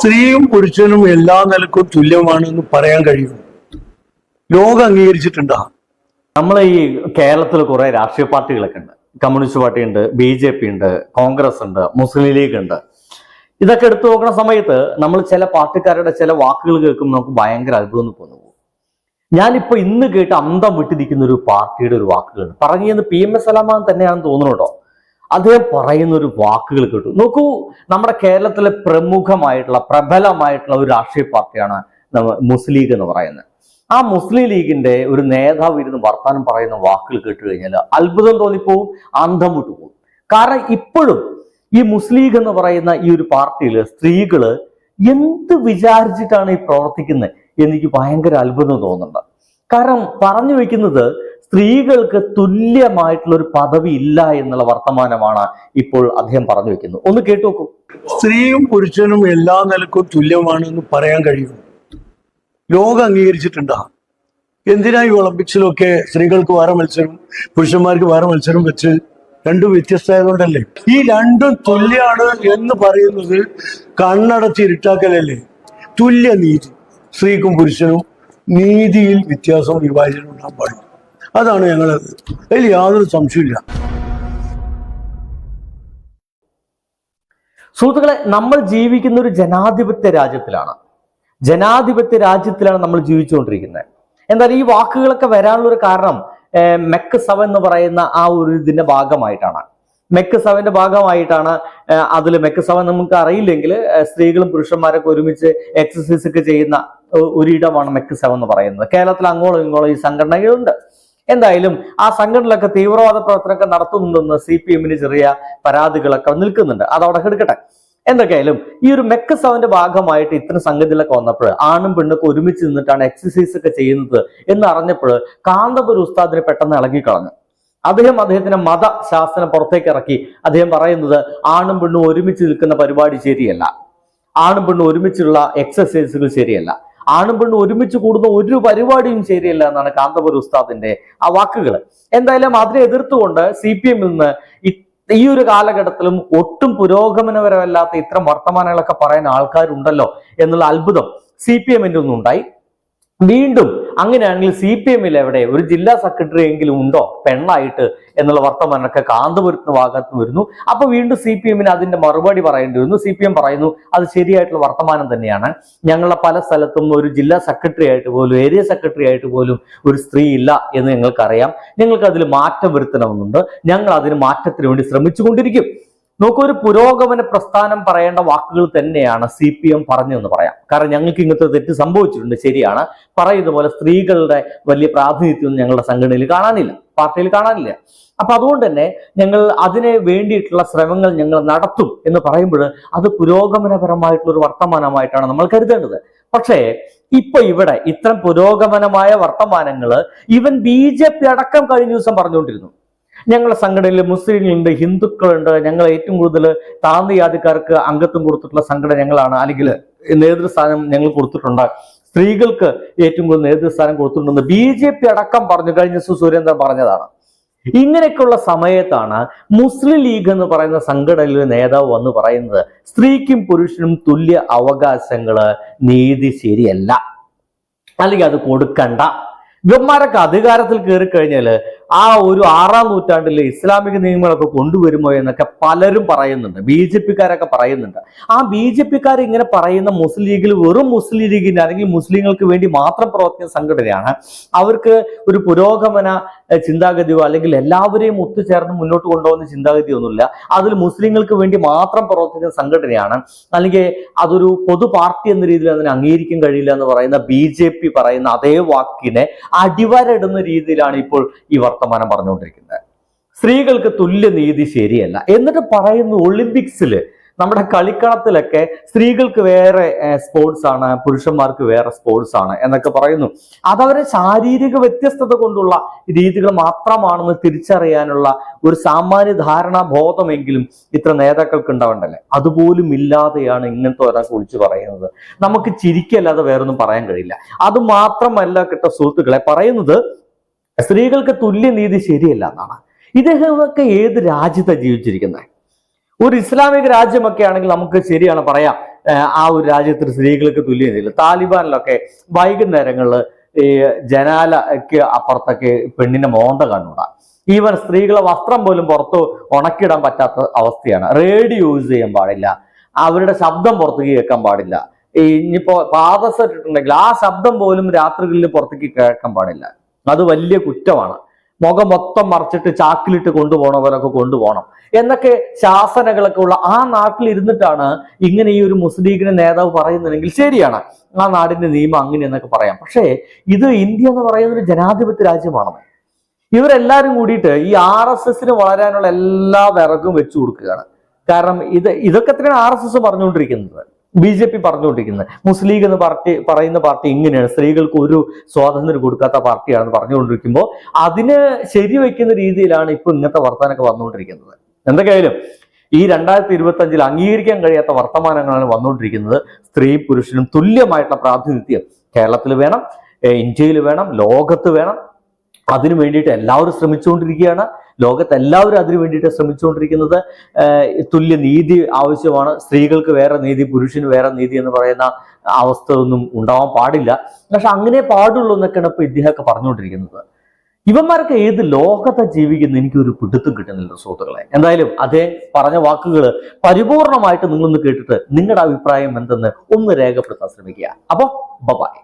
സ്ത്രീയും പുരുഷനും എല്ലാ നിലക്കും തുല്യമാണെന്ന് പറയാൻ കഴിയും. ലോകം അംഗീകരിച്ചിട്ടുണ്ടാ? നമ്മളെ ഈ കേരളത്തിൽ കുറെ രാഷ്ട്രീയ പാർട്ടികളൊക്കെ ഉണ്ട്. കമ്മ്യൂണിസ്റ്റ് പാർട്ടി ഉണ്ട് ബി ജെ പി ഉണ്ട് കോൺഗ്രസ് ഉണ്ട് മുസ്ലിം ലീഗ് ഉണ്ട്. ഇതൊക്കെ എടുത്തു നോക്കുന്ന സമയത്ത് നമ്മൾ ചില പാർട്ടിക്കാരുടെ ചില വാക്കുകൾ കേൾക്കുമ്പോൾ നമുക്ക് ഭയങ്കര അത്ഭുതം തോന്നുന്നു ഞാനിപ്പോ ഇന്ന് കേട്ട് അന്തം വിട്ടിരിക്കുന്ന ഒരു പാർട്ടിയുടെ ഒരു വാക്കുകൾ പറഞ്ഞത് പി എം എസ് സലാമാൻ തന്നെയാണെന്ന് തോന്നുന്നു കേട്ടോ അദ്ദേഹം പറയുന്ന ഒരു വാക്കുകൾ കേട്ടു. നോക്കൂ നമ്മുടെ കേരളത്തിലെ പ്രമുഖമായിട്ടുള്ള പ്രബലമായിട്ടുള്ള ഒരു രാഷ്ട്രീയ പാർട്ടിയാണ് മുസ്ലിം ലീഗ് എന്ന് പറയുന്നത്. ആ മുസ്ലിം ലീഗിന്റെ ഒരു നേതാവ് ഇരുന്ന് വർത്താനം പറയുന്ന വാക്കുകൾ കേട്ട് കഴിഞ്ഞാൽ അത്ഭുതം തോന്നിപ്പോവും അന്ധം വിട്ടു പോകും കാരണം ഇപ്പോഴും ഈ മുസ്ലിം ലീഗ് എന്ന് പറയുന്ന ഈ ഒരു പാർട്ടിയിൽ സ്ത്രീകൾ എന്ത് വിചാരിച്ചിട്ടാണ് ഈ പ്രവർത്തിക്കുന്നത് എനിക്ക് ഭയങ്കര അത്ഭുതം തോന്നുന്നുണ്ട്. കാരണം പറഞ്ഞു വെക്കുന്നത് സ്ത്രീകൾക്ക് തുല്യമായിട്ടുള്ള ഒരു പദവി ഇല്ല എന്നുള്ള വർത്തമാനമാണ് ഇപ്പോൾ അദ്ദേഹം പറഞ്ഞു വെക്കുന്നത് ഒന്ന് കേട്ടു നോക്കൂ. സ്ത്രീയും പുരുഷനും എല്ലാ നിലക്കും തുല്യമാണെന്ന് പറയാൻ കഴിയും. ലോകം അംഗീകരിച്ചിട്ടുണ്ടാ? ഈ ഒളിമ്പിക്സിലൊക്കെ സ്ത്രീകൾക്ക് വേറെ മത്സരം പുരുഷന്മാർക്ക് വേറെ മത്സരം വെച്ച് രണ്ടും വ്യത്യസ്തമായതുകൊണ്ടല്ലേ? ഈ രണ്ടും തുല്യാണ് എന്ന് പറയുന്നത് കണ്ണടച്ച് ഇരുട്ടാക്കലല്ലേ? തുല്യ നീതി സ്ത്രീക്കും പുരുഷനും നീതിയിൽ വ്യത്യാസം വിഭാജനം ഉണ്ടാകാൻ പാടില്ല. അതാണ് ഞങ്ങൾ അതിൽ യാതൊരു സംശയമില്ല സുഹൃത്തുക്കളെ നമ്മൾ ജീവിക്കുന്ന ഒരു ജനാധിപത്യ രാജ്യത്തിലാണ്. ജനാധിപത്യ രാജ്യത്തിലാണ് നമ്മൾ ജീവിച്ചുകൊണ്ടിരിക്കുന്നത്. എന്നാൽ ഈ വാക്കുകളൊക്കെ വരാനുള്ള ഒരു കാരണം മെക്ക് സഭ എന്ന് പറയുന്ന ആ ഒരു ഇതിന്റെ ഭാഗമായിട്ടാണ്. മെക്ക് സഭന്റെ ഭാഗമായിട്ടാണ് അതിൽ മെക്ക് സഭ നമുക്ക് അറിയില്ലെങ്കിൽ സ്ത്രീകളും പുരുഷന്മാരൊക്കെ ഒരുമിച്ച് എക്സസൈസ് ഒക്കെ ചെയ്യുന്ന ഒരിടമാണ് മെക്ക് സഭ എന്ന് പറയുന്നത്. കേരളത്തിൽ അങ്ങോളം ഇങ്ങോളം ഈ സംഘടനകളുണ്ട്. എന്തായാലും ആ സംഘടനകളൊക്കെ തീവ്രവാദ പ്രവർത്തനമൊക്കെ നടത്തുന്നുണ്ടെന്ന് സി പി എമ്മിന് ചെറിയ പരാതികളൊക്കെ നിൽക്കുന്നുണ്ട്. അത് അവിടെ എടുക്കട്ടെ. എന്തൊക്കെയായാലും ഈ ഒരു മെക്ക സവന്റെ ഭാഗമായിട്ട് ഇത്തരം സംഗതികളൊക്കെ വന്നപ്പോൾ ആണും പെണ്ണൊക്കെ ഒരുമിച്ച് നിന്നിട്ടാണ് എക്സസൈസ് ഒക്കെ ചെയ്യുന്നത് എന്ന് അറിഞ്ഞപ്പോൾ കാന്തപുര ഉസ്താദിനെ പെട്ടെന്ന് ഇളകിക്കളഞ്ഞു. അദ്ദേഹം അദ്ദേഹത്തിന്റെ മതശാസ്ത്രം പുറത്തേക്ക് ഇറക്കി. അദ്ദേഹം പറയുന്നത് ആണും പെണ്ണും ഒരുമിച്ച് നിൽക്കുന്ന പരിപാടി ശരിയല്ല. ആണും പെണ്ണും ഒരുമിച്ചുള്ള എക്സസൈസുകൾ ശരിയല്ല. ആണും പെണ്ണും ഒരുമിച്ച് കൂടുന്ന ഒരു പരിപാടിയും ശരിയല്ല എന്നാണ് കാന്തപുര ഉസ്താദിന്റെ ആ വാക്കുകൾ എന്തായാലും അതിനെ എതിർത്തുകൊണ്ട് സി പി എമ്മിൽ നിന്ന് ഈ- ഒരു കാലഘട്ടത്തിലും ഒട്ടും പുരോഗമനപരമല്ലാത്ത ഇത്തരം വർത്തമാനങ്ങളൊക്കെ പറയാൻ ആൾക്കാരുണ്ടല്ലോ എന്നുള്ള അത്ഭുതം സി പി എമ്മിന്റെ ഒന്നും ഉണ്ടായി. വീണ്ടും അങ്ങനെയാണെങ്കിൽ സി പി എമ്മിൽ എവിടെ? ഒരു ജില്ലാ സെക്രട്ടറി എങ്കിലും ഉണ്ടോ? പെണ്ണായിട്ട് എന്നുള്ള വർത്തമാനമൊക്കെ കാന്തപുരത്തിന് ഭാഗത്ത് വരുന്നു. അപ്പൊ വീണ്ടും സി പി എമ്മിന് അതിന്റെ മറുപടി പറയേണ്ടി വരുന്നു. സി പി എം പറയുന്നു അത് ശരിയായിട്ടുള്ള വർത്തമാനം തന്നെയാണ്. ഞങ്ങളുടെ പല സ്ഥലത്തും ഒരു ജില്ലാ സെക്രട്ടറി ആയിട്ട് പോലും ഏരിയ സെക്രട്ടറി ആയിട്ട് പോലും ഒരു സ്ത്രീ ഇല്ല എന്ന് ഞങ്ങൾക്കറിയാം. ഞങ്ങൾക്ക് അതിൽ മാറ്റം വരുത്തണമെന്നുണ്ട്. ഞങ്ങൾ അതിന് മാറ്റത്തിന് വേണ്ടി ശ്രമിച്ചുകൊണ്ടിരിക്കും. നോക്കൂ ഒരു പുരോഗമന പ്രസ്ഥാനം പറയേണ്ട വാക്കുകൾ തന്നെയാണ് സി പി എം പറഞ്ഞതെന്ന് പറയാം. കാരണം ഞങ്ങൾക്ക് ഇങ്ങനത്തെ തെറ്റ് സംഭവിച്ചിട്ടുണ്ട് ശരിയാണ്. പറയുന്ന പോലെ സ്ത്രീകളുടെ വലിയ പ്രാതിനിധ്യം ഞങ്ങളുടെ സംഘടനയിൽ കാണാനില്ല പാർട്ടിയിൽ കാണാനില്ല. അപ്പൊ അതുകൊണ്ട് തന്നെ ഞങ്ങൾ അതിനെ വേണ്ടിയിട്ടുള്ള ശ്രമങ്ങൾ ഞങ്ങൾ നടത്തും എന്ന് പറയുമ്പോൾ അത് പുരോഗമനപരമായിട്ടുള്ള ഒരു വർത്തമാനമായിട്ടാണ് നമ്മൾ കരുതേണ്ടത്. പക്ഷേ ഇപ്പൊ ഇവിടെ ഇത്തരം പുരോഗമനമായ വർത്തമാനങ്ങൾ ഇവൻ ബി ജെ പി അടക്കം കഴിഞ്ഞ ദിവസം പറഞ്ഞുകൊണ്ടിരുന്നു. ഞങ്ങളുടെ സംഘടനയിൽ മുസ്ലിങ്ങളുണ്ട് ഹിന്ദുക്കളുണ്ട്. ഞങ്ങൾ ഏറ്റവും കൂടുതൽ താഴ്ന്ന ജാതിക്കാർക്ക് അംഗത്വം കൊടുത്തിട്ടുള്ള സംഘടന ഞങ്ങളാണ്. അല്ലെങ്കിൽ നേതൃസ്ഥാനം ഞങ്ങൾ കൊടുത്തിട്ടുണ്ട്. സ്ത്രീകൾക്ക് ഏറ്റവും കൂടുതൽ നേതൃസ്ഥാനം കൊടുത്തിട്ടുണ്ടെന്ന് ബി ജെ പി അടക്കം പറഞ്ഞു. കഴിഞ്ഞ സുരേന്ദ്രൻ പറഞ്ഞതാണ്. ഇങ്ങനെയൊക്കെയുള്ള സമയത്താണ് മുസ്ലിം ലീഗ് എന്ന് പറയുന്ന സംഘടനയിലെ നേതാവ് വന്ന് പറയുന്നത് സ്ത്രീക്കും പുരുഷനും തുല്യ അവകാശങ്ങൾ നീതി ശരിയല്ല. അല്ലെങ്കിൽ അത് കൊടുക്കണ്ട. ഇവന്മാരൊക്കെ അധികാരത്തിൽ കയറി കഴിഞ്ഞാൽ ആ ഒരു ആറാം നൂറ്റാണ്ടിലെ ഇസ്ലാമിക നിയമങ്ങളൊക്കെ കൊണ്ടുവരുമോ എന്നൊക്കെ പലരും പറയുന്നുണ്ട്. ബി ജെ പിക്കാരൊക്കെ പറയുന്നുണ്ട്. ആ ബി ജെ പിക്കാർ ഇങ്ങനെ പറയുന്ന മുസ്ലിം ലീഗിൽ വെറും മുസ്ലിം ലീഗിന്റെ അല്ലെങ്കിൽ മുസ്ലിങ്ങൾക്ക് വേണ്ടി മാത്രം പ്രവർത്തിക്കുന്ന സംഘടനയാണ്. അവർക്ക് ഒരു പുരോഗമന ചിന്താഗതിയോ അല്ലെങ്കിൽ എല്ലാവരെയും ഒത്തുചേർന്ന് മുന്നോട്ട് കൊണ്ടുപോകുന്ന ചിന്താഗതിയൊന്നുമില്ല. അതിൽ മുസ്ലിങ്ങൾക്ക് വേണ്ടി മാത്രം പ്രവർത്തിക്കുന്ന സംഘടനയാണ്. അല്ലെങ്കിൽ അതൊരു പൊതു പാർട്ടി എന്ന രീതിയിൽ അതിനെ അംഗീകരിക്കാൻ കഴിയില്ല എന്ന് പറയുന്ന ബി പറയുന്ന അതേ വാക്കിനെ അടിവരടുന്ന രീതിയിലാണ് ഇപ്പോൾ ഈ വർത്തമാനം പറഞ്ഞുകൊണ്ടിരിക്കുന്നത്. സ്ത്രീകൾക്ക് തുല്യനീതി ശരിയല്ല. എന്നിട്ട് പറയുന്നു ഒളിമ്പിക്സിൽ നമ്മുടെ കളിക്കളത്തിലൊക്കെ സ്ത്രീകൾക്ക് വേറെ സ്പോർട്സ് ആണ് പുരുഷന്മാർക്ക് വേറെ സ്പോർട്സ് ആണ് എന്നൊക്കെ പറയുന്നു. അതവരെ ശാരീരിക വ്യത്യസ്തത കൊണ്ടുള്ള രീതികൾ മാത്രമാണെന്ന് തിരിച്ചറിയാനുള്ള ഒരു സാമാന്യ ധാരണാ ബോധമെങ്കിലും ഇത്ര നേതാക്കൾക്ക് ഉണ്ടാവണ്ടല്ലേ? അതുപോലും ഇല്ലാതെയാണ് ഇങ്ങനത്തെ ഒരാൾക്ക് വിളിച്ചു പറയുന്നത്. നമുക്ക് ചിരിക്കല്ലാതെ വേറൊന്നും പറയാൻ കഴിയില്ല. അത് മാത്രമല്ല കിട്ട സുഹൃത്തുക്കളെ പറയുന്നത് സ്ത്രീകൾക്ക് തുല്യനീതി ശരിയല്ല എന്നാണ്. ഇദ്ദേഹമൊക്കെ ഏത് രാജ്യത്താണ് ജീവിച്ചിരിക്കുന്നത് ഒരു ഇസ്ലാമിക രാജ്യമൊക്കെ ആണെങ്കിൽ നമുക്ക് ശരിയാണ് പറയാം ആ ഒരു രാജ്യത്തിൽ സ്ത്രീകൾക്ക് തുല്യതയില്ല താലിബാനിലൊക്കെ വൈകുന്നേരങ്ങളിൽ ഈ ജനാലയ്ക്ക് അപ്പുറത്തൊക്കെ പെണ്ണിന്റെ മോന്ത കണ്ടുകൂടാ ഈവൻ സ്ത്രീകളെ വസ്ത്രം പോലും പുറത്ത് ഉണക്കിടാൻ പറ്റാത്ത അവസ്ഥയാണ്. റേഡിയോ യൂസ് ചെയ്യാൻ പാടില്ല. അവരുടെ ശബ്ദം പുറത്തേക്ക് കേൾക്കാൻ പാടില്ല. ഇനിയിപ്പോ പാദസെറ്റ് ഇട്ടിട്ടുണ്ടെങ്കിൽ ആ ശബ്ദം പോലും രാത്രികളിൽ പുറത്തേക്ക് കേൾക്കാൻ പാടില്ല. അത് വലിയ കുറ്റമാണ്. മുഖം മൊത്തം മറച്ചിട്ട് ചാക്കിലിട്ട് കൊണ്ടുപോകണവരൊക്കെ കൊണ്ടുപോകണം എന്നൊക്കെ ശാസനകളൊക്കെ ഉള്ള ആ നാട്ടിൽ ഇരുന്നിട്ടാണ് ഇങ്ങനെ ഈ ഒരു മുസ്ലിം നേതാവ് പറയുന്നതെങ്കിൽ ശരിയാണ്. ആ നാടിന്റെ നിയമം അങ്ങനെ എന്നൊക്കെ പറയാം. പക്ഷേ ഇത് ഇന്ത്യ എന്ന് പറയുന്ന ഒരു ജനാധിപത്യ രാജ്യമാണ് ഇവരെല്ലാരും കൂടിയിട്ട് ഈ ആർ എസ് എസിന് വളരാനുള്ള എല്ലാ വിറകും വെച്ചു കൊടുക്കുകയാണ്. കാരണം ഇത് ഇതൊക്കെ തന്നെയാണ് ആർ എസ് എസ് പറഞ്ഞുകൊണ്ടിരിക്കുന്നത്? ബി ജെ പി പറഞ്ഞുകൊണ്ടിരിക്കുന്നത്. മുസ്ലിം ലീഗ് എന്ന് പാർട്ടി പറയുന്ന പാർട്ടി ഇങ്ങനെയാണ്. സ്ത്രീകൾക്ക് ഒരു സ്വാതന്ത്ര്യം കൊടുക്കാത്ത പാർട്ടിയാണെന്ന് പറഞ്ഞുകൊണ്ടിരിക്കുമ്പോൾ അതിന് ശരിവെക്കുന്ന രീതിയിലാണ് ഇപ്പൊ ഇങ്ങനത്തെ വർത്തമാനമൊക്കെ വന്നുകൊണ്ടിരിക്കുന്നത്. എന്തൊക്കെയായാലും ഈ രണ്ടായിരത്തി ഇരുപത്തി അഞ്ചിൽ അംഗീകരിക്കാൻ കഴിയാത്ത വർത്തമാനങ്ങളാണ് വന്നുകൊണ്ടിരിക്കുന്നത്. സ്ത്രീ പുരുഷനും തുല്യമായിട്ടുള്ള പ്രാതിനിധ്യം കേരളത്തിൽ വേണം ഇന്ത്യയിൽ വേണം ലോകത്ത് വേണം. അതിനു വേണ്ടിയിട്ട് എല്ലാവരും ശ്രമിച്ചുകൊണ്ടിരിക്കുകയാണ്. ലോകത്ത് എല്ലാവരും അതിനു വേണ്ടിയിട്ട് ശ്രമിച്ചുകൊണ്ടിരിക്കുന്നത് തുല്യ നീതി ആവശ്യമാണ്. സ്ത്രീകൾക്ക് വേറെ നീതി പുരുഷന് വേറെ നീതി എന്ന് പറയുന്ന അവസ്ഥ ഒന്നും ഉണ്ടാവാൻ പാടില്ല. പക്ഷെ അങ്ങനെ പാടുള്ളൂ എന്നൊക്കെയാണ് ഇപ്പൊ ഇദ്ദേഹമൊക്കെ പറഞ്ഞുകൊണ്ടിരിക്കുന്നത്. ഇവന്മാരൊക്കെ ഏത് ലോകത്തെ ജീവിക്കുന്ന എനിക്കൊരു പിടുത്തം കിട്ടുന്നില്ല സുഹൃത്തുക്കളെ. എന്തായാലും അതേ പറഞ്ഞ വാക്കുകൾ പരിപൂർണമായിട്ട് നിങ്ങളൊന്ന് കേട്ടിട്ട് നിങ്ങളുടെ അഭിപ്രായം എന്തെന്ന് ഒന്ന് രേഖപ്പെടുത്താൻ ശ്രമിക്കുക. അപ്പൊ ബൈ